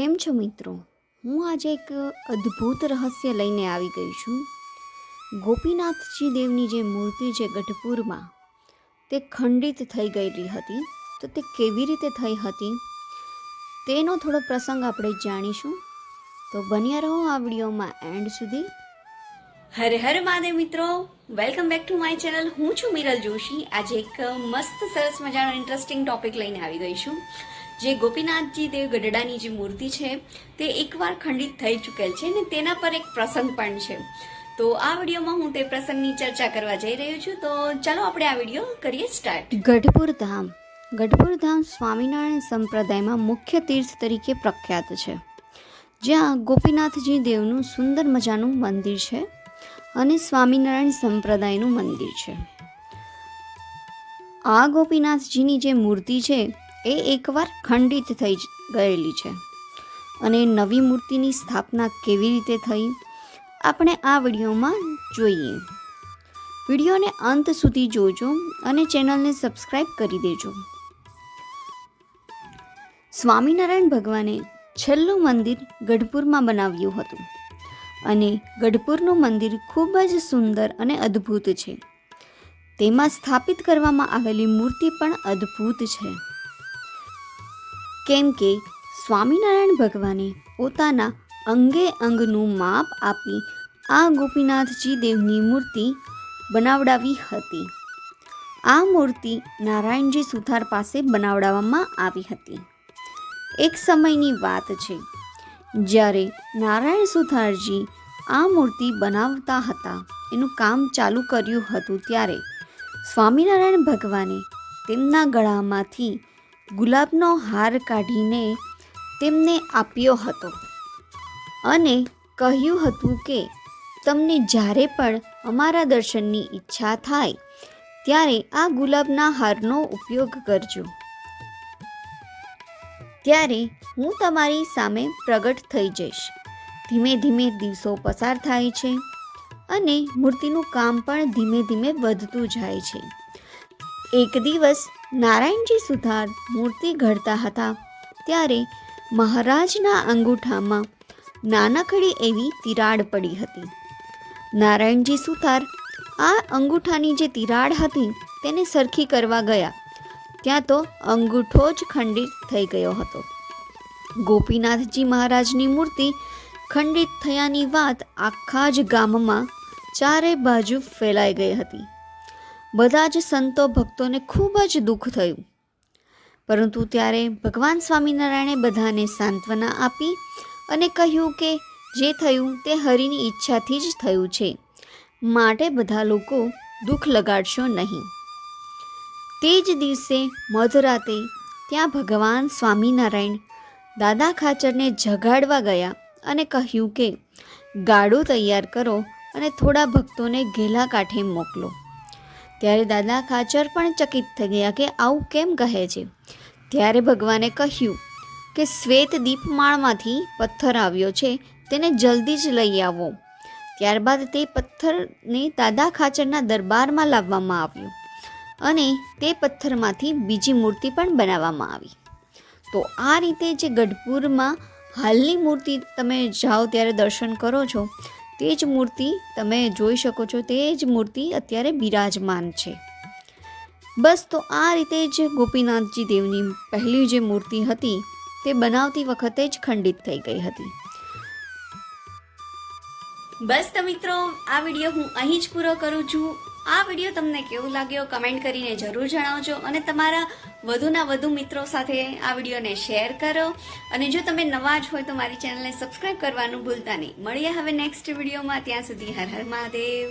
કેમ છો મિત્રો? હું આજે એક અદ્ભુત રહસ્ય લઈને આવી ગઈ છું. ગોપીનાથજી દેવની જે મૂર્તિ છે ગઢપુરમાં, તે ખંડિત થઈ ગયેલી હતી. તો તે કેવી રીતે થઈ હતી? તેનો થોડો પ્રસંગ આપણે જાણીશું. તો બન્યા રહો આ વિડીયોમાં એન્ડ સુધી. હરે હર મહાદેવ મિત્રો! Welcome back to my channel. હું છું મિરલ જોશી. આજે એક મસ્ત સરસ મજાનો ઇન્ટરેસ્ટિંગ ટોપિક લઈને આવી ગઈ છું. જે ગોપીનાથજી દેવ ગઢડાની જે મૂર્તિ છે, તે એકવાર ખંડિત થઈ ચૂકેલ છે ને તેના પર એક પ્રસંગ પણ છે. તો આ વિડીયોમાં હું તે પ્રસંગની ચર્ચા કરવા જઈ રહ્યો છું. તો ચાલો આપણે આ વીડિયો કરીએ સ્ટાર્ટ ગઢપુર ધામ. ગઢપુર ધામ સ્વામિનારાયણ સંપ્રદાયમાં મુખ્ય તીર્થ તરીકે પ્રખ્યાત છે. જ્યાં ગોપીનાથજી દેવનું સુંદર મજાનું મંદિર છે અને સ્વામિનારાયણ સંપ્રદાયનું મંદિર છે. આ ગોપીનાથજીની જે મૂર્તિ છે એ એકવાર ખંડિત થઈ ગયેલી છે. અને નવી મૂર્તિની સ્થાપના કેવી રીતે થઈ? આપણે આ વિડીયોમાં જોઈએ. વિડીયોને અંત સુધી જોજો અને ચેનલને સબસ્ક્રાઈબ કરી દેજો. સ્વામિનારાયણ ભગવાને છેલ્લું મંદિર ગઢપુરમાં બનાવ્યું હતું. અને ગઢપુરનું મંદિર ખૂબ જ સુંદર અને અદ્ભુત છે. તેમાં સ્થાપિત કરવામાં આવેલી મૂર્તિ પણ અદ્ભુત છે. કેમ કે સ્વામિનારાયણ ભગવાને પોતાના અંગે અંગનું માપ આપી આ ગોપીનાથજી દેવની મૂર્તિ બનાવડાવી હતી. આ મૂર્તિ નારાયણજી સુથાર પાસે બનાવડાવવામાં આવી હતી. એક સમયની વાત છે, જ્યારે નારાયણ સુથારજી આ મૂર્તિ બનાવતા હતા, એનું કામ ચાલુ કર્યું હતું ત્યારે સ્વામિનારાયણ ભગવાને તેમના ગળામાંથી ગુલાબનો હાર કાઢીને તેમને આપ્યો હતો અને કહ્યું હતું કે, તમને જ્યારે પણ અમારા દર્શનની ઈચ્છા થાય, ત્યારે આ ગુલાબના હારનો ઉપયોગ કરજો. ત્યારે હું તમારી સામે પ્રગટ થઈ જઈશ. ધીમે ધીમે દિવસો પસાર થાય છે અને મૂર્તિનું કામ પણ ધીમે ધીમે વધતું જાય છે. એક દિવસ નારાયણજી સુથાર મૂર્તિ ઘડતા હતા. ત્યારે મહારાજના અંગૂઠામાં નાનકડી એવી તિરાડ પડી હતી. નારાયણજી સુથાર આ અંગૂઠાની જે તિરાડ હતી તેને સરખી કરવા ગયા. ત્યાં તો અંગૂઠો જ ખંડિત થઈ ગયો હતો. ગોપીનાથજી મહારાજની મૂર્તિ ખંડિત થયાની વાત આખા જ ગામમાં ચારે બાજુ ફેલાઈ ગઈ હતી. બધા જ સંતો ભક્તોને ખૂબ જ દુઃખ થયું. પરંતુ ત્યારે ભગવાન સ્વામિનારાયણે બધાને સાંત્વના આપી અને કહ્યું કે જે થયું તે હરિની ઈચ્છાથી જ થયું છે. માટે બધા લોકો દુઃખ લગાડશો નહીં. તે જ દિવસે મધરાતે ત્યાં ભગવાન સ્વામિનારાયણ દાદા ખાચરને જગાડવા ગયા અને કહ્યું કે ગાડું તૈયાર કરો અને થોડા ભક્તોને ઘેલા કાંઠે મોકલો. ત્યારે દાદા ખાચર પણ ચકિત થઈ ગયા કે આવું કેમ કહે છે? ત્યારે ભગવાને કહ્યું કે શ્વેત દીપમાળમાંથી પથ્થર આવ્યો છે, તેને જલ્દી જ લઈ આવો. ત્યારબાદ તે પથ્થરને દાદા ખાચરના દરબારમાં લાવવામાં આવ્યો અને તે પથ્થરમાંથી બીજી મૂર્તિ પણ બનાવવામાં આવી. તો આ રીતે જે ગઢપુરમાં હાલની મૂર્તિ તમે જાઓ ત્યારે દર્શન કરો છો તે જ મૂર્તિ તમે જોઈ શકો છો, તે જ મૂર્તિ અત્યારે બિરાજમાન છે. બસ તો આ રીતે જ ગોપીનાથજી દેવની પહેલી જે મૂર્તિ હતી, તે બનાવતી વખતે જ ખંડિત થઈ ગઈ હતી. બસ તો મિત્રો, આ વીડિયો હું અહીં જ પૂરો કરું છું. આ વીડિયો તમને કેવું લાગ્યો કમેન્ટ કરીને જરૂર જણાવજો અને તમારા વધુના વધુ મિત્રો સાથે આ વિડીયોને શેર કરો. અને જો તમે નવા જ હોય તો મારી ચેનલને સબસ્ક્રાઈબ કરવાનું ભૂલતા નહીં. મળીએ હવે નેક્સ્ટ વિડીયોમાં. ત્યાં સુધી હર હર મહાદેવ.